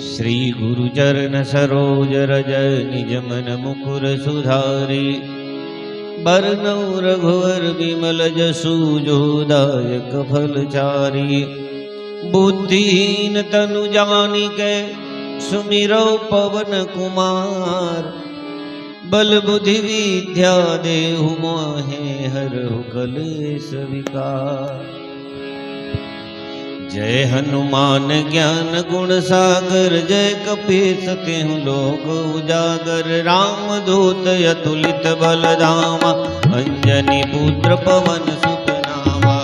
श्री गुरु चरण सरोज रज निज मन मुकुर सुधारी। बरनौ रघुवर विमल जसु जोदायक फलचारी बुद्धिहीन तनु जानिके सुमिरो पवन कुमार। बल बुद्धि विद्या देहु मोहे हरहु कलेश विकार। जय हनुमान ज्ञान गुण सागर, जय कपीस तिहु लोक उजागर। राम दूत अतुलित बल धामा अंजनी पुत्र पवन सुत नामा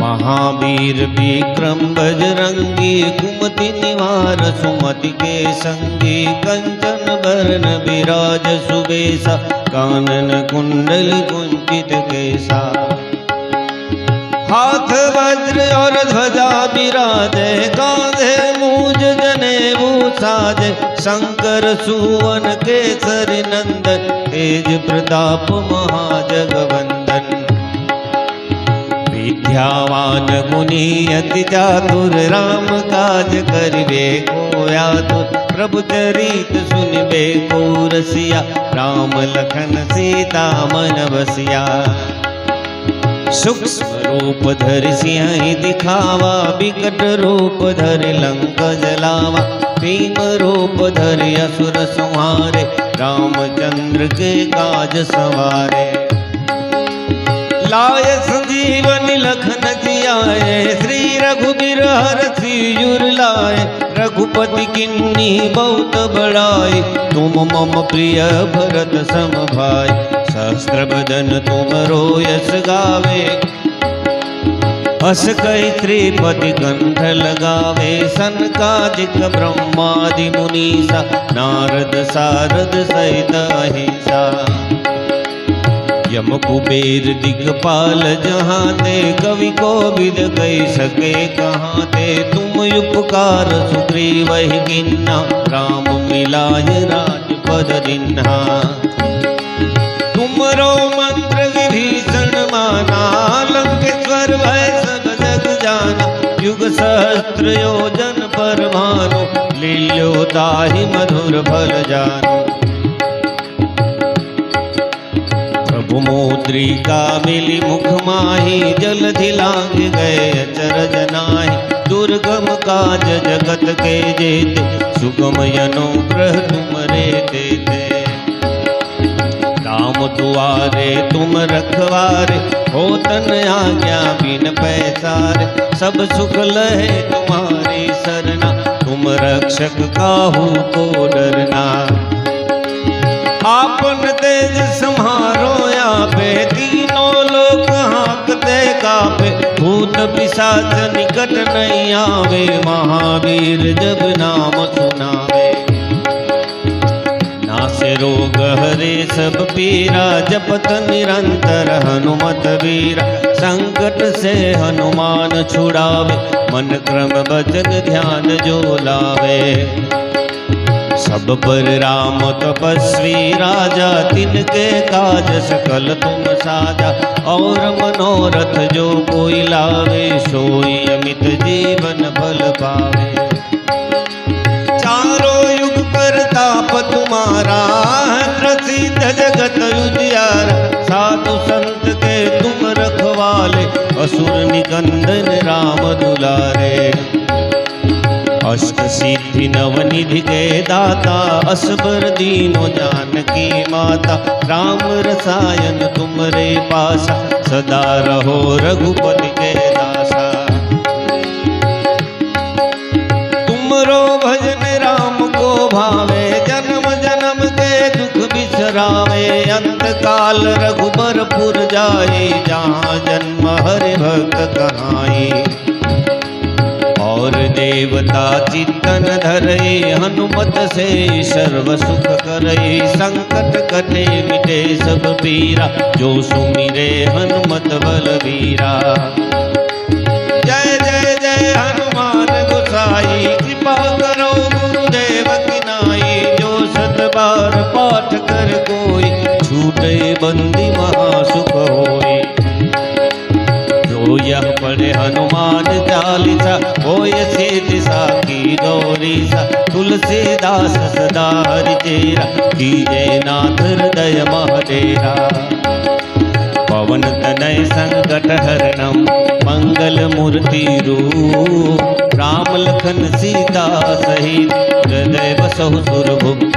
महावीर विक्रम बजरंगी, कुमति निवार सुमति के संगी। कंचन बरन विराज सुबेसा, कानन कुंडल कुंचित केसा। हाथ, वज्र और ध्वजा विराजे कांधे मूज जने साजे, शंकर, सुवन, केसरी, नंदन, तेज प्रताप, महाजगवंदन। विद्यावान गुनी अति चातुर, राम काज करिबे को आतुर प्रभु चरित सुनिबे को रसिया राम लखन, सीता, मन बसिया। सूक्ष्म रूप धर सिंह दिखावा विकट रूप धर लंक जलावा। भीम रूप धरि असुर संहारे, रामचंद्र के काज सवारे। लाय संजीवन लखन जियाए, श्री रघुबीर हर सिर लाए। रघुपति किन्नी बहुत बड़ाए, तुम मम प्रिय भरत सम भाई तुम रोयस गावे। हस कई त्रिपति कंठ लगावे। सनकादिक ब्रह्मादि मुनीसा, नारद सारद सहित अहिंसा। यम कुबेर दिगपाल जहाँ ते, कवि को विद कही सके, कहाँ ते। तुम उपकार सुग्रीव किन्ना राम युग सहस्त्र योजन पर भानु मधुर फल जानो। प्रभु मोद्रिका मिली मुख माही, जल लाग गए अचरज नाही दुर्गम काज जगत के जेते, सुगम अनुग्रह तुमरे देते। राम दुआरे तुम रखवारे हो तन आज्ञा बिन पैसारे, सब सुख लहे तुम्हारी सरना। तुम रक्षक काहू को डरना। आपन तेज सम्हारो पे तीनों लोक हाँकते कापे। भूत पिशाच निकट नहीं आवे, महावीर जब नाम सुनावे नासे रोग हरे, सब पीरा, जपत निरंतर हनुमत वीरा। संकट से हनुमान छुड़ावे, मन क्रम बचन ध्यान जो लावे। सब पर राम तपस्वी राजा, तिनके काज सकल तुम साजा। और मनोरथ जो कोई लावे, सोई अमित जीवन अष्ट सिद्धि नवनिधि के दाता, असबर दीनो जानकी माता, राम रसायन तुमरे पासा, सदा रहो रघुपति के दासा। तुमरो भजन राम को भावे, जन्म जन्म के दुख बिसरावे अंत काल रघुबरपुर जाए, जहाँ जन्म हरि भक्त कहाई। और देवता चित्तन धरे, हनुमत से सर्व सुख करे। संकट कटे मिटे सब पीरा, जो सुमिरे हनुमत बलवीरा जय जय जय हनुमान गोसाई, कृपा करो गुरुदेव की नाई जो सत बार पाठ कर कोई, छूटे बंदी महासुख जो यह पढ़े हनुमान जा चालीसा होय सिद्धि गौरी सा। तुलसीदास सदा तेरा की जय नाथ हृदय महडेरा पवन तनय संकट हरणम मंगल मूर्ति रूप। राम लखन सीता सहित हृदय बसहु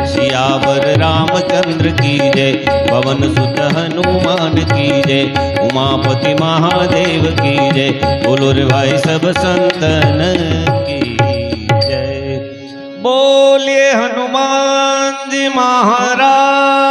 सियावर रामचंद्र की जय, पवन सुत हनुमान की जय, उमापति महादेव की जय बोलो भाई सब संतन की जय। बोलिए हनुमान जी महाराज।